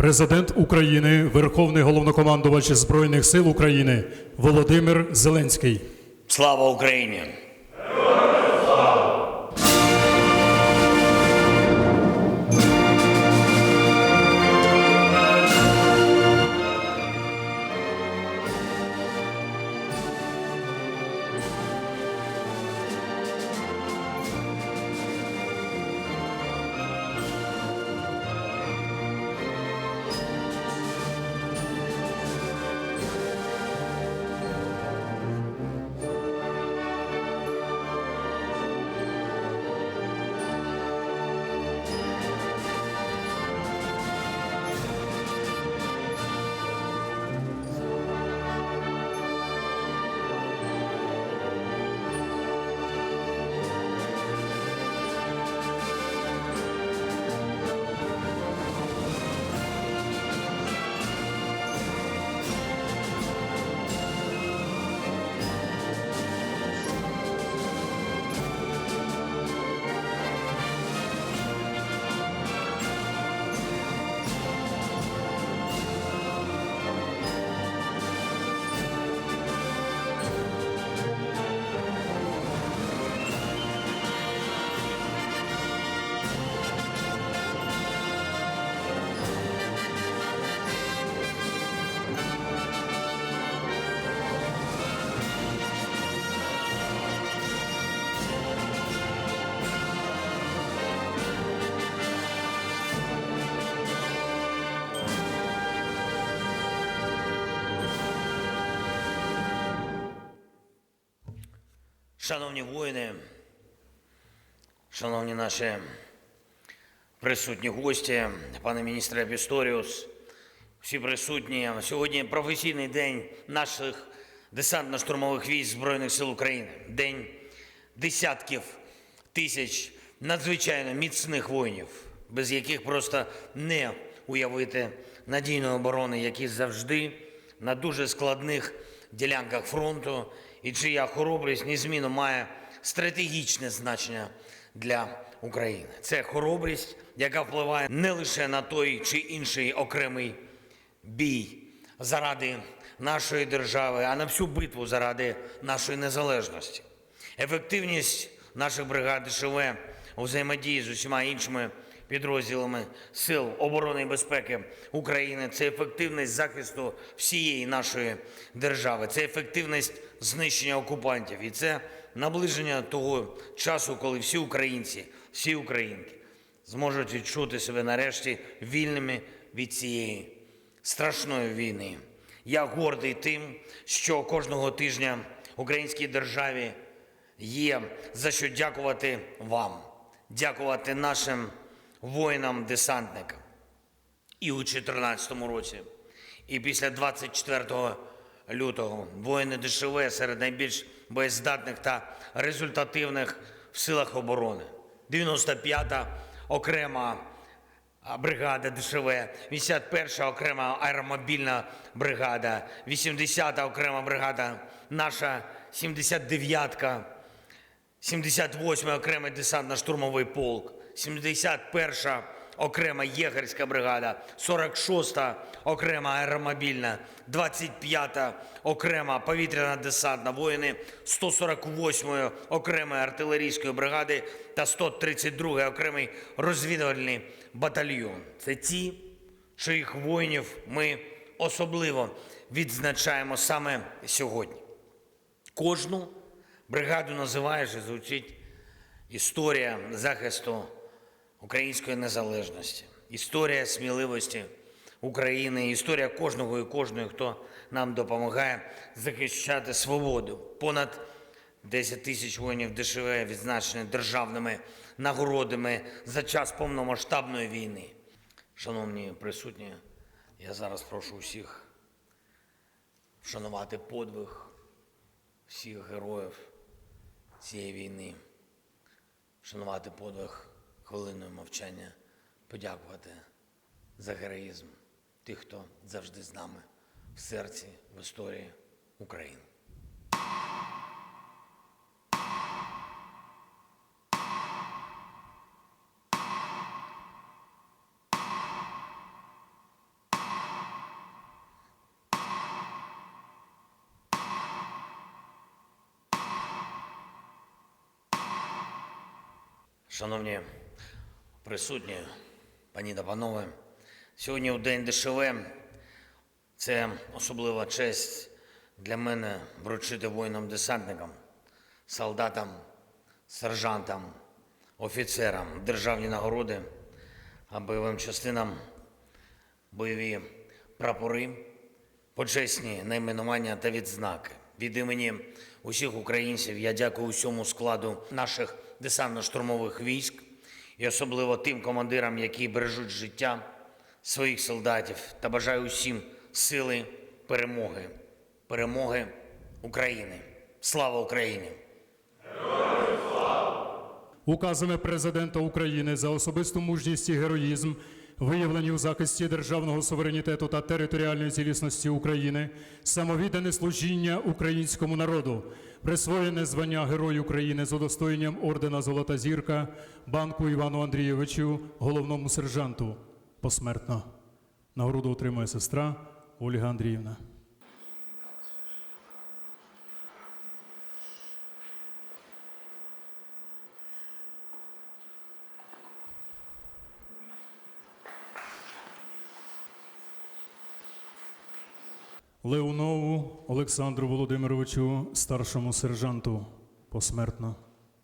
Президент України, Верховний головнокомандувач Збройних сил України Володимир Зеленський. Слава Україні! Шановні воїни, шановні наші присутні гості, пане міністре Пісторіус, всі присутні. Сьогодні професійний день наших десантно-штурмових військ Збройних сил України. День десятків тисяч надзвичайно міцних воїнів, без яких просто не уявити надійної оборони, які завжди на дуже складних ділянках фронту, і чия хоробрість незмінно має стратегічне значення для України. Це хоробрість, яка впливає не лише на той чи інший окремий бій заради нашої держави, а на всю битву заради нашої незалежності. Ефективність наших бригад ДШВ у взаємодії з усіма іншими підрозділами Сил оборони і безпеки України. Це ефективність захисту всієї нашої держави, це ефективність знищення окупантів. І це наближення того часу, коли всі українці, всі українки зможуть відчути себе нарешті вільними від цієї страшної війни. Я гордий тим, що кожного тижня українській державі є за що дякувати вам, дякувати нашим воїнам-десантникам. І у 2014 році, і після 24 лютого воїни ДШВ серед найбільш боєздатних та результативних в силах оборони. 95-та окрема бригада ДШВ, 81-ша окрема аеромобільна бригада, 80-та окрема бригада, наша 79-ка, 78-й окремий десантно-штурмовий полк, 71-ша окрема єгерська бригада, 46-та окрема аеромобільна, 25-та окрема повітряна десантна воїни, 148-ї окремої артилерійської бригади та 132-й окремий розвідувальний батальйон. Це ті, чиїх воїнів ми особливо відзначаємо саме сьогодні. Кожну бригаду називаєш і звучить історія захисту української незалежності, історія сміливості України, історія кожного і кожної, хто нам допомагає захищати свободу. Понад 10 тисяч воїнів ДШВ відзначені державними нагородами за час повномасштабної війни. Шановні присутні, я зараз прошу усіх вшанувати подвиг всіх героїв цієї війни, вшанувати подвиг хвилиною мовчання, подякувати за героїзм тих, хто завжди з нами в серці, в історії України. Шановні присутні, пані та панове, сьогодні у День ДШВ це особлива честь для мене вручити воїнам-десантникам, солдатам, сержантам, офіцерам державні нагороди, а бойовим частинам бойові прапори, почесні найменування та відзнаки. Від імені усіх українців я дякую усьому складу наших десантно-штурмових військ і особливо тим командирам, які бережуть життя своїх солдатів та бажаю усім сили перемоги, перемоги України. Слава Україні! Указами президента України за особисту мужність і героїзм, виявлені у захисті державного суверенітету та територіальної цілісності України, самовіддане служіння українському народу, присвоєне звання Герой України з удостоєнням ордена Золота зірка банку Івану Андрійовичу, головному сержанту. Посмертно. Нагороду отримує сестра Ольга Андріївна. Леонову Олександру Володимировичу, старшому сержанту, посмертно.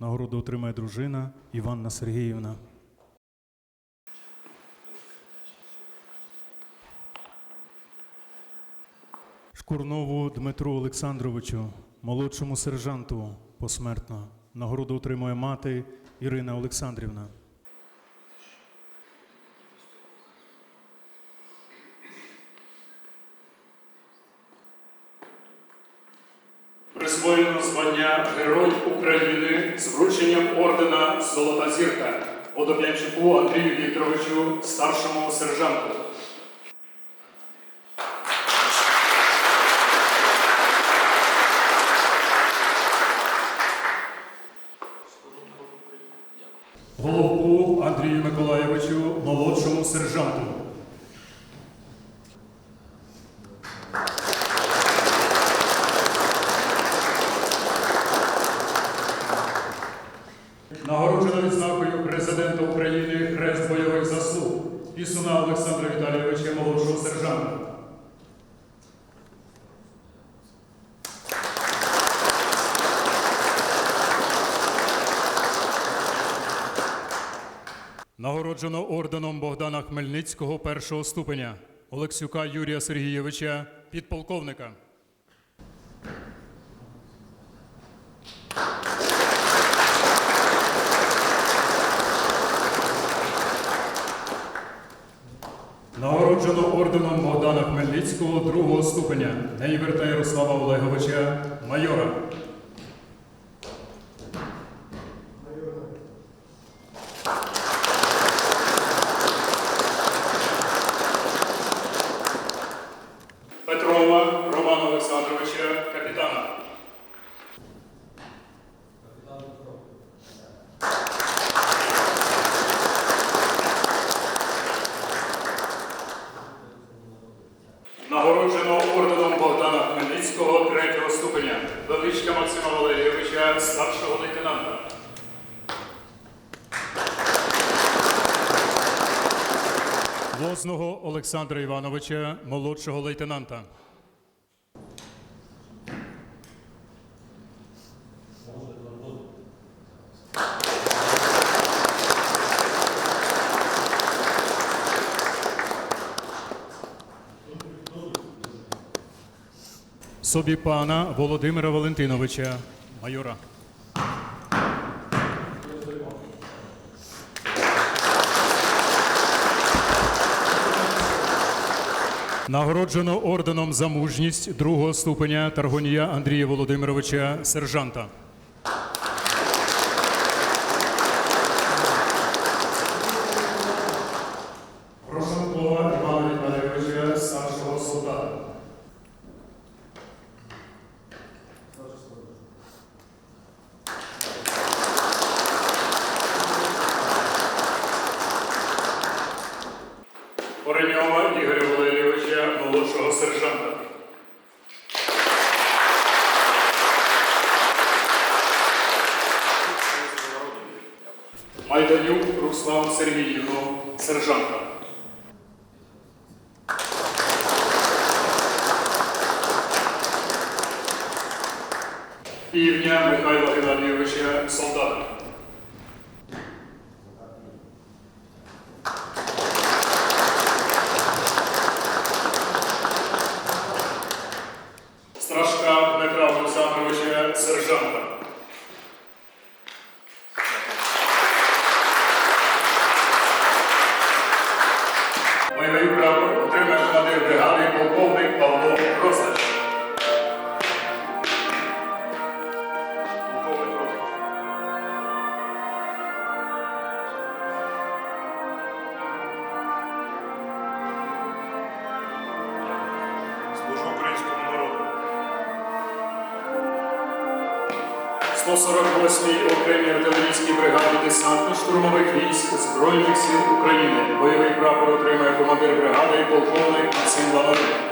Нагороду отримає дружина Іванна Сергіївна. Шкурнову Дмитру Олександровичу, молодшому сержанту, посмертно. Нагороду отримує мати Ірина Олександрівна. Присвоєно звання Герой України з врученням ордена Золота зірка Водоп'янчуку Вікторовичу, старшому сержанту. Головку Андрію Миколаєвичу, молодшому сержанту. Нагороджено відзнакою президента України Пісуна Олександра Віталійовича, молодшого сержанта. Нагороджено орденом Богдана Хмельницького першого ступеня Олексюка Юрія Сергійовича, підполковника. Нагороджено орденом Богдана Хмельницького другого ступеня Нейверта Ярослава Олеговича, майора. Петрова Романа Олександровича, капітана. Нагороджено орденом Богдана Хмельницького третього ступеня, Величка Максима Валерійовича, старшого лейтенанта. Возного Олександра Івановича, молодшого лейтенанта. Собі пана Володимира Валентиновича, майора. Нагороджено орденом за мужність другого ступеня Таргонія Андрія Володимировича, сержанта. Прошенкова Івана Віталійовича, старшого солдата. Кореньова Ігоря Валерійовича, молодшого сержанта. Руслану Сергіївну, сержанта. Івня Михайла Геннадійовича солдата. Страшка Дмитра Олександровича сержанта. 148-й окремій артилерійській бригаді десантно-штурмових військ Збройних сил України. Бойовий прапор отримає командир бригади полковник Максим Лаварин.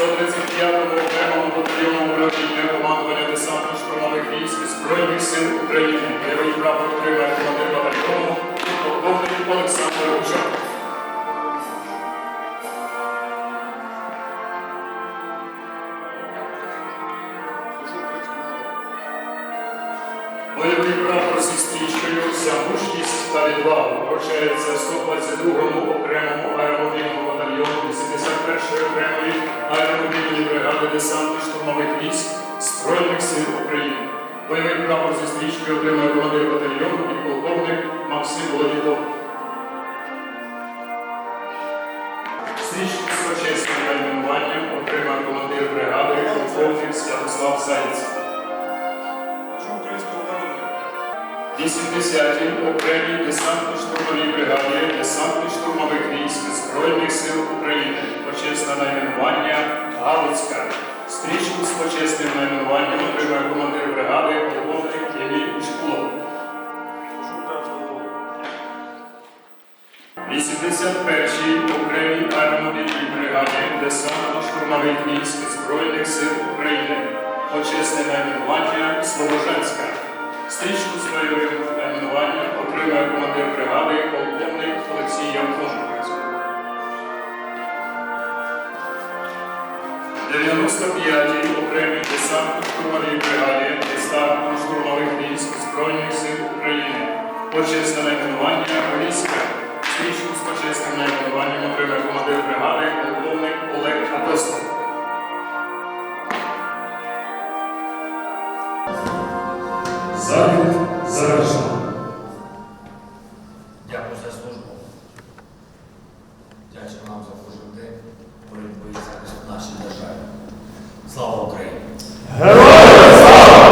135-му окремому батальйону управління командування десантно-штурмових військ Збройних сил України. Бойовий прапор отримає командир батальйону полковник Олександр. Служу. Бойовий прапор зі стрічкою за мужність та відвагу вручається 122-му окремому аеромобільному батальйону 81-ї окремої аеромобільної бригади десантно-штурмових військ Збройних сил України. Бойовий прапор зі стрічкою отримує командир батальйону підполковник Максим Володітов. Стрічку з почесним найменуванням отримав командир бригади полковник Святослав Заєць. 80-й окремій десантно-штурмовій бригаді десантно-штурмових військ Збройних сил України. Почесне найменування Галицька. Стрічку з почесним найменуванням отримує командир бригади полковник Еміль Ушкулов. Служу українському народу. 81-й окремій аеромобільній бригаді десантно-штурмових військ Збройних сил України. Почесне найменування Слобожанська. Стрічку свою іменування отримує командир бригади полковник Олексій Явкон. 95-й окремій десантно-штурмовій бригаді десантно-штурмових військ Збройних сил України. Почесне найменування Поліська.